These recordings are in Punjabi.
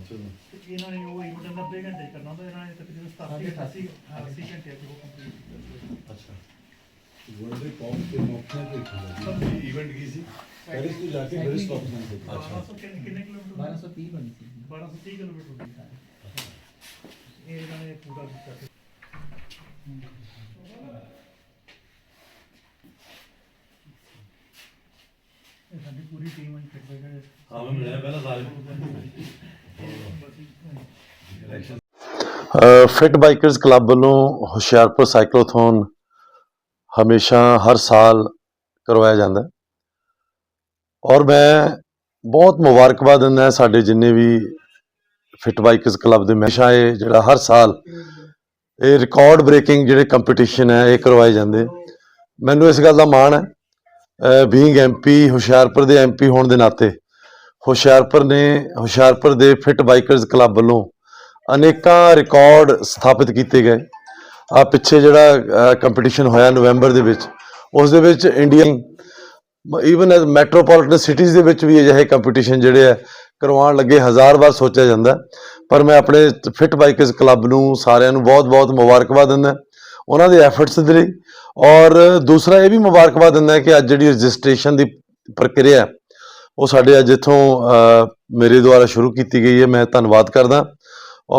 ਚਲੋ ਕਿ ਇਹਨਾਂ ਨੇ ਉਹ ਰੀਮੋਟ ਦਾ 90 ਘੰਟੇ ਕਰਨਾ ਹੁੰਦਾ ਇਹਨਾਂ ਨੇ ਤਕਰੀਬਨ 87 88 80 ਘੰਟੇ ਅੱਜ ਉਹ ਕੰਪਲੀਟ ਕੀਤਾ ਅੱਛਾ। ਵਰਲਡ ਕੌਮ ਤੇ ਮੌਕੇ ਤੇ ਦੇਖਣਾ ਜੀ ਇਵੈਂਟ ਕੀ ਸੀ ਪੈਰਿਸ ਤੋਂ ਜਾ ਕੇ ਬ੍ਰਿਸਟ ਕੌਮ ਨੇ ਦੇਖਿਆ। 1200 ਕਿੰਨੇ ਕਿੰਨੇ ਕਿਲੋਮੀਟਰ 1230 ਬਣੀ ਸੀ। 1230 ਕਿਲੋਮੀਟਰ ਦੀ ਇਹ ਇਹਨਾਂ ਨੇ ਪੂਰਾ ਕੀਤਾ ਸੀ। ਇਹ ਸਾਡੀ ਪੂਰੀ ਟੀਮ ਅੱਜ ਫਿਟ ਬੈਠੇ ਹਾਂ ਮੈਂ ਮਿਲਿਆ ਪਹਿਲਾਂ ਸਾਹਿਬ ਫਿਟ ਬਾਈਕਰਸ ਕਲੱਬ ਵੱਲੋਂ ਹੁਸ਼ਿਆਰਪੁਰ ਸਾਈਕਲੋਥੋਨ ਹਮੇਸ਼ਾ ਹਰ ਸਾਲ ਕਰਵਾਇਆ ਜਾਂਦਾ ਹੈ। ਔਰ ਮੈਂ ਬਹੁਤ ਮੁਬਾਰਕਬਾਦ ਦਿੰਦਾ ਸਾਡੇ ਜਿੰਨੇ ਵੀ ਫਿਟ ਬਾਈਕਰਸ ਕਲੱਬ ਦੇ ਹਮੇਸ਼ਾ ਇਹ ਜਿਹੜਾ ਹਰ ਸਾਲ ਇਹ ਰਿਕਾਰਡ ਬ੍ਰੇਕਿੰਗ ਜਿਹੜੇ ਕੰਪੀਟੀਸ਼ਨ ਹੈ, ਇਹ ਕਰਵਾਏ ਜਾਂਦੇ ਮੈਨੂੰ ਇਸ ਗੱਲ ਦਾ ਮਾਣ ਹੈ। ਬੀਇੰਗ ਐਮਪੀ ਹੁਸ਼ਿਆਰਪੁਰ ਦੇ ਐਮਪੀ ਹੋਣ ਦੇ ਨਾਤੇ ਹੁਸ਼ਿਆਰਪੁਰ ਨੇ, ਹੁਸ਼ਿਆਰਪੁਰ ਦੇ ਫਿਟ ਬਾਈਕਰਸ ਕਲੱਬ ਵੱਲੋਂ ਅਨੇਕਾਂ ਰਿਕਾਰਡ ਸਥਾਪਿਤ ਕੀਤੇ ਗਏ। ਆ ਪਿੱਛੇ ਜਿਹੜਾ ਕੰਪੀਟੀਸ਼ਨ ਹੋਇਆ ਨਵੰਬਰ ਦੇ ਵਿੱਚ, ਉਸ ਦੇ ਵਿੱਚ Indian even as metropolitan cities ਦੇ ਵਿੱਚ ਵੀ ਅਜਿਹੇ ਕੰਪੀਟੀਸ਼ਨ ਜਿਹੜੇ ਆ, ਕਰਵਾਉਣ ਲੱਗੇ, ਹਜ਼ਾਰ ਵਾਰ ਸੋਚਿਆ ਜਾਂਦਾ। ਪਰ ਮੈਂ ਆਪਣੇ ਫਿਟ ਬਾਈਕਰਸ ਕਲੱਬ ਨੂੰ ਸਾਰਿਆਂ ਨੂੰ ਬਹੁਤ-ਬਹੁਤ ਮੁਬਾਰਕਬਾਦ ਦਿੰਦਾ। ਉਹਨਾਂ ਦੇ ਐਫਰਟਸ ਦੇ ਲਈ। ਔਰ ਦੂਸਰਾ ਇਹ ਵੀ ਮੁਬਾਰਕਬਾਦ ਦਿੰਦਾ ਕਿ ਅੱਜ ਜਿਹੜੀ ਰਜਿਸਟ੍ਰੇਸ਼ਨ ਦੀ ਪ੍ਰਕਿਰਿਆ ਉਹ ਸਾਡੇ ਅੱਜ ਇੱਥੋਂ ਮੇਰੇ ਦੁਆਰਾ ਸ਼ੁਰੂ ਕੀਤੀ ਗਈ ਹੈ। ਮੈਂ ਧੰਨਵਾਦ ਕਰਦਾ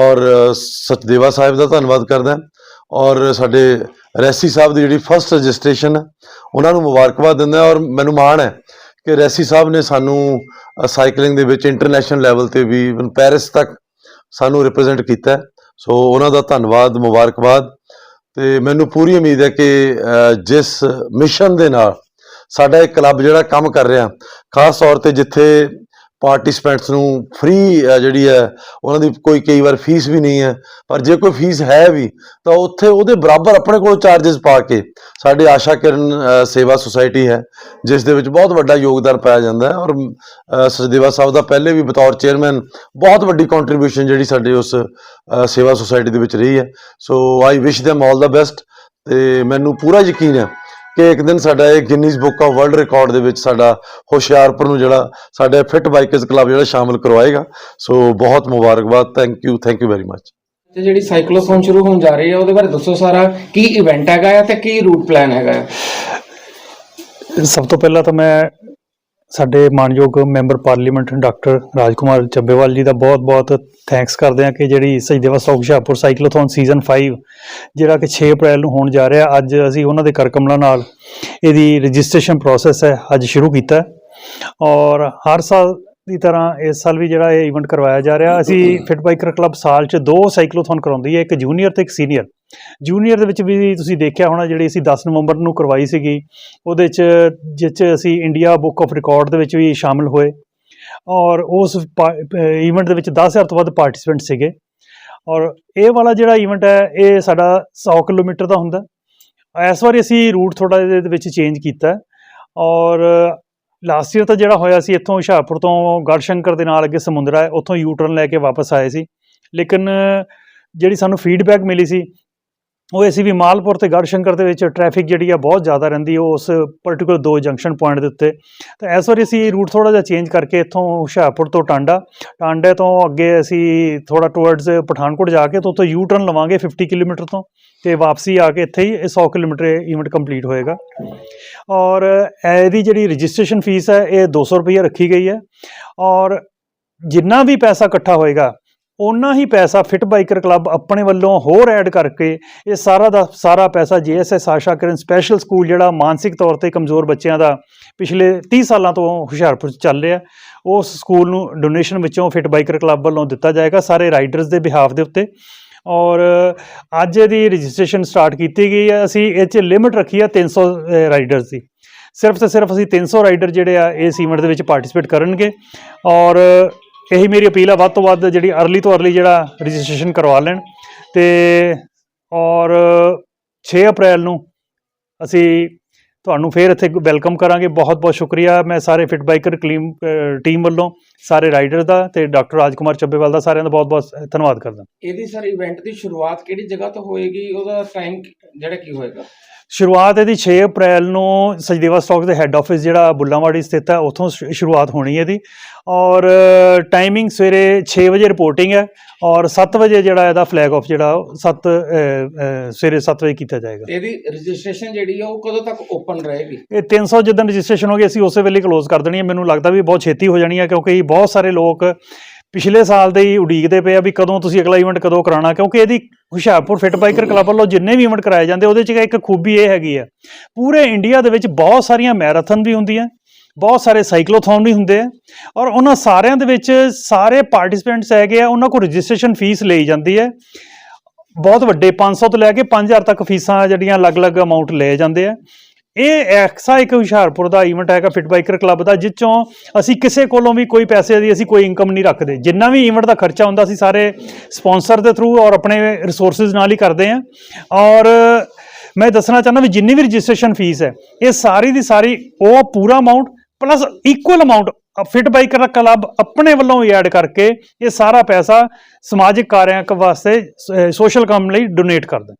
ਔਰ ਸਚਦੇਵਾ ਸਾਹਿਬ ਦਾ ਧੰਨਵਾਦ ਕਰਦਾ ਔਰ ਸਾਡੇ ਰੈਸੀ ਸਾਹਿਬ ਦੀ ਜਿਹੜੀ ਫਸਟ ਰਜਿਸਟ੍ਰੇਸ਼ਨ ਹੈ, ਉਹਨਾਂ ਨੂੰ ਮੁਬਾਰਕਬਾਦ ਦਿੰਦਾ ਔਰ ਮੈਨੂੰ ਮਾਣ ਹੈ ਕਿ ਰੈਸੀ ਸਾਹਿਬ ਨੇ ਸਾਨੂੰ ਸਾਈਕਲਿੰਗ ਦੇ ਵਿੱਚ ਇੰਟਰਨੈਸ਼ਨਲ ਲੈਵਲ ਤੇ ਵੀ ਇਵਨ ਪੈਰਿਸ ਤੱਕ ਸਾਨੂੰ ਰਿਪਰੈਜ਼ੈਂਟ ਕੀਤਾ ਸੋ ਉਹਨਾਂ ਦਾ ਧੰਨਵਾਦ, ਮੁਬਾਰਕਬਾਦ ਤੇ ਮੈਨੂੰ ਪੂਰੀ ਉਮੀਦ ਹੈ ਕਿ ਜਿਸ ਮਿਸ਼ਨ ਦੇ ਨਾਲ ਸਾਡਾ ਇਹ ਕਲੱਬ ਜਿਹੜਾ ਕੰਮ ਕਰ ਰਿਹਾ, ਖਾਸ ਤੌਰ ਤੇ ਜਿੱਥੇ ਪਾਰਟਿਸਪੈਂਟਸ ਨੂੰ ਫ੍ਰੀ ਜਿਹੜੀ ਹੈ, ਉਹਨਾਂ ਦੀ ਕੋਈ ਕਈ ਵਾਰ ਫੀਸ ਵੀ ਨਹੀਂ ਹੈ, ਪਰ ਜੇ ਕੋਈ ਫੀਸ ਹੈ ਵੀ, ਤਾਂ ਉੱਥੇ ਉਹਦੇ ਬਰਾਬਰ ਆਪਣੇ ਕੋਲ ਚਾਰजेस ਪਾ ਕੇ ਸਾਡੇ ਆਸ਼ਾ ਕਿਰਨ ਸੇਵਾ ਸੁਸਾਇਟੀ ਹੈ, ਜਿਸ ਦੇ ਵਿੱਚ ਬਹੁਤ ਵੱਡਾ ਯੋਗਦਾਨ ਪਾਇਆ ਜਾਂਦਾ ਹੈ ਔਰ ਸਚਦੇਵਾ ਸਾਹਿਬ ਦਾ ਪਹਿਲੇ ਵੀ ਬਤੌਰ ਚੇਅਰਮੈਨ ਬਹੁਤ ਵੱਡੀ ਕੰਟਰੀਬਿਊਸ਼ਨ ਜਿਹੜੀ ਸਾਡੇ ਉਸ ਸੇਵਾ ਸੁਸਾਇਟੀ ਦੇ ਵਿੱਚ ਰਹੀ ਹੈ। ਸੋ ਆਈ ਵਿਸ਼ them ਆਲ ਦਾ ਬੈਸਟ ਤੇ ਮੈਨੂੰ ਪੂਰਾ ਯਕੀਨ ਹੈ ਕਿ ਇੱਕ ਦਿਨ ਸਾਡਾ ਇਹ Guinness book of world record ਦੇ ਵਿੱਚ ਸਾਡਾ ਹੁਸ਼ਿਆਰਪੁਰ ਨੂੰ ਜਿਹੜਾ ਸਾਡੇ ਫਿਟ ਬਾਈਕਰਸ ਕਲੱਬ ਜਿਹੜਾ ਸ਼ਾਮਲ ਕਰਵਾਏਗਾ। ਸੋ ਬਹੁਤ ਮੁਬਾਰਕਬਾਦ। Thank you thank you very much ਤੇ ਜਿਹੜੀ ਸਾਈਕਲੋਥੋਨ ਸ਼ੁਰੂ ਹੋਣ ਜਾ ਰਹੀ ਹੈ ਉਹਦੇ ਬਾਰੇ ਦੱਸੋ ਸਾਰਾ। ਕੀ ਇਵੈਂਟ ਹੈਗਾ ਆ ਤੇ ਕੀ ਰੂਟ ਪਲਾਨ ਹੈਗਾ ਆ? ਸਭ ਤੋਂ ਪਹਿਲਾਂ ਤਾਂ ਮੈਂ ਸਾਡੇ ਮਾਨਯੋਗ member parliament doctor Rajkumar Chabbewal ji ਦਾ ਬਹੁਤ-ਬਹੁਤ ਥੈਂਕਸ ਕਰਦੇ ਹਾਂ ਕਿ ਜਿਹੜੀ ਸਹੀਦੇਵਾ ਸੌਕ ਹੁਸ਼ਿਆਰਪੁਰ ਸਾਈਕਲੋਥੋਨ ਸੀਜ਼ਨ 5 ਜਿਹੜਾ ਕਿ 6 ਅਪ੍ਰੈਲ ਨੂੰ ਹੋਣ ਜਾ ਰਿਹਾ ਅੱਜ ਅਸੀਂ ਉਹਨਾਂ ਦੇ ਕਰਕਮਲਾਂ ਨਾਲ ਇਹਦੀ ਰਜਿਸਟ੍ਰੇਸ਼ਨ ਪ੍ਰੋਸੈਸ ਹੈ ਅੱਜ ਸ਼ੁਰੂ ਕੀਤਾ ਔਰ ਹਰ ਸਾਲ ਦੀ ਤਰ੍ਹਾਂ ਇਸ ਸਾਲ ਵੀ ਜਿਹੜਾ ਇਹ ਇਵੈਂਟ ਕਰਵਾਇਆ ਜਾ ਰਿਹਾ ਅਸੀਂ ਫਿਟ ਬਾਈਕਰ ਕਲੱਬ ਸਾਲ 'ਚ ਦੋ ਸਾਈਕਲੋਥੋਨ ਕਰਾਉਂਦੀ ਹੈ ਇੱਕ ਜੂਨੀਅਰ ਤੇ ਇੱਕ ਸੀਨੀਅਰ ਜੂਨੀਅਰ ਦੇ ਵਿੱਚ ਵੀ ਤੁਸੀਂ ਦੇਖਿਆ ਹੋਣਾ ਜਿਹੜੀ ਅਸੀਂ 10 ਨਵੰਬਰ ਨੂੰ ਕਰਵਾਈ ਸੀਗੀ, ਉਹਦੇ 'ਚ ਜਿਸ 'ਚ ਅਸੀਂ ਇੰਡੀਆ ਬੁੱਕ ਆਫ ਰਿਕਾਰਡ ਦੇ ਵਿੱਚ ਵੀ ਸ਼ਾਮਲ ਹੋਏ ਔਰ ਉਸ ਇਵੈਂਟ ਦੇ ਵਿੱਚ 10000 ਤੋਂ ਵੱਧ ਪਾਰਟਿਸਪੈਂਟ ਸੀਗੇ ਔਰ ਇਹ ਵਾਲਾ ਜਿਹੜਾ ਇਵੈਂਟ ਹੈ, ਇਹ ਸਾਡਾ 100 ਕਿਲੋਮੀਟਰ ਦਾ ਹੁੰਦਾ। ਇਸ ਵਾਰੀ ਅਸੀਂ ਰੂਟ ਥੋੜਾ ਇਹਦੇ ਵਿੱਚ ਚੇਂਜ ਕੀਤਾ ਔਰ ਲਾਸਟ ਈਅਰ ਤਾਂ ਜਿਹੜਾ ਹੋਇਆ ਸੀ, ਇੱਥੋਂ ਹੁਸ਼ਿਆਰਪੁਰ ਤੋਂ ਗੜਸ਼ੰਕਰ ਦੇ ਨਾਲ ਅੱਗੇ ਸਮੁੰਦਰਾ ਹੈ, ਉੱਥੋਂ ਯੂ ਟਰਨ ਲੈ ਕੇ ਵਾਪਸ ਆਏ ਸੀ। ਲੇਕਿਨ ਜਿਹੜੀ ਸਾਨੂੰ ਫੀਡਬੈਕ ਮਿਲੀ ਸੀ ਉਹ ਇਹ ਵੀ ਮਾਲਪੁਰ ਤੇ ਗੜਸ਼ੰਕਰ ਦੇ ਵਿੱਚ ਟ੍ਰੈਫਿਕ ਜਿਹੜੀ ਆ ਬਹੁਤ ਜ਼ਿਆਦਾ ਰਹਿੰਦੀ ਉਹ ਉਸ ਪਾਰਟਿਕੂਲਰ ਦੋ ਜੰਕਸ਼ਨ ਪੁਆਇੰਟ ਦੇ ਉੱਤੇ। ਤਾਂ ਇਸ ਵਾਰੀ ਅਸੀਂ ਰੂਟ ਥੋੜਾ ਜਿਹਾ ਚੇਂਜ ਕਰਕੇ ਇੱਥੋਂ ਹੁਸ਼ਿਆਰਪੁਰ ਤੋਂ ਟਾਂਡਾ। ਟਾਂਡੇ ਤੋਂ ਅੱਗੇ ਅਸੀਂ ਥੋੜਾ ਟੁਵਰਡਸ ਪਠਾਨਕੋਟ ਜਾ ਕੇ ਤੋਂ ਉੱਥੋਂ ਯੂ ਟਰਨ ਲਵਾਂਗੇ 50 ਕਿਲੋਮੀਟਰ ਤੋਂ ਤੇ ਵਾਪਸੀ ਆ ਕੇ ਇੱਥੇ ਹੀ ਇਹ 100 ਕਿਲੋਮੀਟਰ ਇਵੈਂਟ ਕੰਪਲੀਟ ਹੋਏਗਾ। ਔਰ ਇਹਦੀ ਜਿਹੜੀ ਰਜਿਸਟ੍ਰੇਸ਼ਨ ਫੀਸ ਹੈ, ਇਹ 200 ਰੁਪਏ ਰੱਖੀ ਗਈ ਹੈ। ਔਰ ਜਿੰਨਾ ਵੀ ਪੈਸਾ ਇਕੱਠਾ ਹੋਏਗਾ ਓਨਾ ਹੀ ਪੈਸਾ ਫਿਟ ਬਾਈਕਰ ਕਲੱਬ ਆਪਣੇ ਵੱਲੋਂ ਹੋਰ ਐਡ ਕਰਕੇ ਇਹ ਸਾਰਾ ਦਾ ਸਾਰਾ ਪੈਸਾ ਜੀਐਸਐਸ ਆਸ਼ਾ ਕਿਰਨ ਸਪੈਸ਼ਲ ਸਕੂਲ ਜਿਹੜਾ ਮਾਨਸਿਕ ਤੌਰ ਤੇ ਕਮਜ਼ੋਰ ਬੱਚਿਆਂ ਦਾ ਪਿਛਲੇ 30 ਸਾਲਾਂ ਤੋਂ ਹੁਸ਼ਿਆਰਪੁਰ 'ਚ ਚੱਲ ਰਿਹਾ, ਉਸ ਸਕੂਲ ਨੂੰ ਡੋਨੇਸ਼ਨ ਵਿੱਚੋਂ ਫਿਟ ਬਾਈਕਰ ਕਲੱਬ ਵੱਲੋਂ ਦਿੱਤਾ ਜਾਏਗਾ ਸਾਰੇ ਰਾਈਡਰਸ ਦੇ ਬਿਹਾਫ ਦੇ ਉੱਤੇ। ਔਰ ਅੱਜ ਇਹਦੀ ਰਜਿਸਟ੍ਰੇਸ਼ਨ ਸਟਾਰਟ ਕੀਤੀ ਗਈ ਹੈ, ਅਸੀਂ ਇਹ 'ਚ ਲਿਮਿਟ ਰੱਖੀ ਹੈ 300 ਰਾਈਡਰਸ ਦੀ। ਸਿਰਫ ਤੇ ਸਿਰਫ ਅਸੀਂ 300 ਰਾਈਡਰ ਜਿਹੜੇ ਆ ਇਸ ਇਵੈਂਟ ਦੇ ਵਿੱਚ ਪਾਰਟਿਸਿਪੇਟ ਕਰਨਗੇ। ਔਰ ਇਹੀ ਮੇਰੀ ਅਪੀਲ ਆ, ਵੱਧ ਤੋਂ ਵੱਧ ਜਿਹੜੀ ਅਰਲੀ ਤੋਂ ਅਰਲੀ ਜਿਹੜਾ ਰਜਿਸਟ੍ਰੇਸ਼ਨ ਕਰਵਾ ਲੈਣ। ਤੇ ਔਰ 6 ਅਪ੍ਰੈਲ ਨੂੰ ਅਸੀਂ ਤੁਹਾਨੂੰ ਫੇਰ ਇੱਥੇ ਵੈਲਕਮ ਕਰਾਂਗੇ। ਬਹੁਤ ਬਹੁਤ ਸ਼ੁਕਰੀਆ। ਮੈਂ ਸਾਰੇ ਫਿਟ ਬਾਈਕਰ ਕਲੀਮ ਟੀਮ ਵੱਲੋਂ ਸਾਰੇ ਰਾਈਡਰ ਦਾ ਤੇ ਡਾਕਟਰ ਰਾਜਕੁਮਾਰ ਚੱਬੇਵਾਲ ਦਾ ਸਾਰਿਆਂ ਦਾ ਬਹੁਤ-ਬਹੁਤ ਧੰਨਵਾਦ ਕਰਦਾ। ਇਹਦੀ ਸਰ ਇਵੈਂਟ ਦੀ ਸ਼ੁਰੂਆਤ ਕਿਹੜੀ ਜਗ੍ਹਾ ਤੋਂ ਹੋਏਗੀ? ਉਹਦਾ ਟਾਈਮ ਜਿਹੜਾ ਕੀ ਹੋਏਗਾ? ਸ਼ੁਰੂਆਤ ਇਹਦੀ 6 ਅਪ੍ਰੈਲ ਨੂੰ ਸਚਦੇਵਾ ਸਟਾਕ ਦੇ ਹੈੱਡ ਆਫਿਸ ਜਿਹੜਾ ਬੁੱਲਾਂਵਾੜੀ ਸਥਿਤ ਹੈ ਉੱਥੋਂ ਸ਼ੁਰੂਆਤ ਹੋਣੀ ਹੈ ਇਹਦੀ। ਔਰ ਟਾਈਮਿੰਗ ਸਵੇਰੇ 6 ਵਜੇ ਰਿਪੋਰਟਿੰਗ ਹੈ ਔਰ 7 ਵਜੇ ਜਿਹੜਾ ਇਹਦਾ ਫਲੈਗ ਆਫ ਜਿਹੜਾ 7 ਸਵੇਰੇ 7 ਵਜੇ ਕੀਤਾ ਜਾਏਗਾ। ਇਹਦੀ ਰਜਿਸਟ੍ਰੇਸ਼ਨ ਜਿਹੜੀ ਆ ਉਹ ਕਦੋਂ ਤੱਕ ਓਪਨ ਰਹੇਗੀ? ਇਹ 300 ਜਿੱਦਾਂ ਰਜਿਸਟ੍ਰੇਸ਼ਨ ਹੋ ਗਈ ਅਸੀਂ ਉਸੇ ਵੇਲੇ ਕਲੋਜ਼ ਕਰ ਦੇਣੀ ਹੈ। ਮੈਨੂੰ ਲੱਗਦਾ ਵੀ ਬਹੁਤ ਛੇਤੀ ਹੋ ਜਾਣੀ ਹੈ ਕਿਉਂਕਿ ਬਹੁਤ ਸਾਰੇ ਲੋਕ ਪਿਛਲੇ ਸਾਲ ਦੇ ਹੀ ਉਡੀਕਦੇ ਪਏ ਆ ਵੀ ਕਦੋਂ ਤੁਸੀਂ ਅਗਲਾ ਇਵੈਂਟ ਕਦੋਂ ਕਰਾਉਣਾ ਕਿਉਂਕਿ ਇਹਦੀ ਹੁਸ਼ਿਆਰਪੁਰ ਫਿਟ ਬਾਈਕਰ ਕਲੱਬ ਵੱਲੋਂ ਜਿੰਨੇ ਵੀ ਇਵੈਂਟ ਕਰਾਏ ਜਾਂਦੇ ਉਹਦੇ 'ਚ ਇੱਕ ਖੂਬੀ ਇਹ ਹੈਗੀ ਹੈ ਪੂਰੇ ਇੰਡੀਆ ਦੇ ਵਿੱਚ ਬਹੁਤ ਸਾਰੀਆਂ ਮੈਰਾਥਨ ਵੀ ਹੁੰਦੀਆਂ ਬਹੁਤ ਸਾਰੇ ਸਾਈਕਲੋਥੌਨ ਵੀ ਹੁੰਦੇ ਆ ਔਰ ਉਹਨਾਂ ਸਾਰਿਆਂ ਦੇ ਵਿੱਚ ਸਾਰੇ ਪਾਰਟਿਸਿਪੈਂਟਸ ਹੈਗੇ ਆ ਉਹਨਾਂ ਕੋਲ ਰਜਿਸਟ੍ਰੇਸ਼ਨ ਫੀਸ ਲਈ ਜਾਂਦੀ ਹੈ। ਬਹੁਤ ਵੱਡੇ 500 ਤੋਂ ਲੈ ਕੇ 5000 ਤੱਕ ਫੀਸਾਂ ਜਿਹੜੀਆਂ ਅਲੱਗ-ਅਲੱਗ ਅਮਾਉਂਟ ਲਏ ਜਾਂਦੇ ਆ। ਇਹ ਐਕਸਾ ਇੱਕ ਹੁਸ਼ਿਆਰਪੁਰ ਦਾ ਇਵੈਂਟ ਹੈਗਾ ਫਿਟ ਬਾਈਕਰ ਕਲੱਬ ਦਾ ਜਿਸ ਚੋਂ ਅਸੀਂ ਕਿਸੇ ਕੋਲੋਂ ਵੀ ਕੋਈ ਪੈਸੇ ਦੀ ਅਸੀਂ ਕੋਈ ਇਨਕਮ ਨਹੀਂ ਰੱਖਦੇ। ਜਿੰਨਾ ਵੀ ਇਵੈਂਟ ਦਾ ਖਰਚਾ ਹੁੰਦਾ, ਅਸੀਂ ਸਾਰੇ ਸਪਾਂਸਰ ਦੇ ਥਰੂ ਔਰ ਆਪਣੇ ਰਿਸੋਰਸਸ ਨਾਲ ਹੀ ਕਰਦੇ ਹਾਂ। ਔਰ ਮੈਂ ਦੱਸਣਾ ਚਾਹੁੰਦਾ ਵੀ ਜਿੰਨੀ ਵੀ ਰਜਿਸਟ੍ਰੇਸ਼ਨ ਫੀਸ ਹੈ, ਇਹ ਸਾਰੀ ਦੀ ਸਾਰੀ ਉਹ ਪੂਰਾ amount plus equal amount fit biker club ਆਪਣੇ ਵੱਲੋਂ ਐਡ ਕਰਕੇ ਇਹ ਸਾਰਾ ਪੈਸਾ ਸਮਾਜਿਕ ਕਾਰਿਆਂ ਕ ਵਾਸਤੇ ਸੋਸ਼ਲ ਕੰਮ ਲਈ ਡੋਨੇਟ ਕਰਦਾ।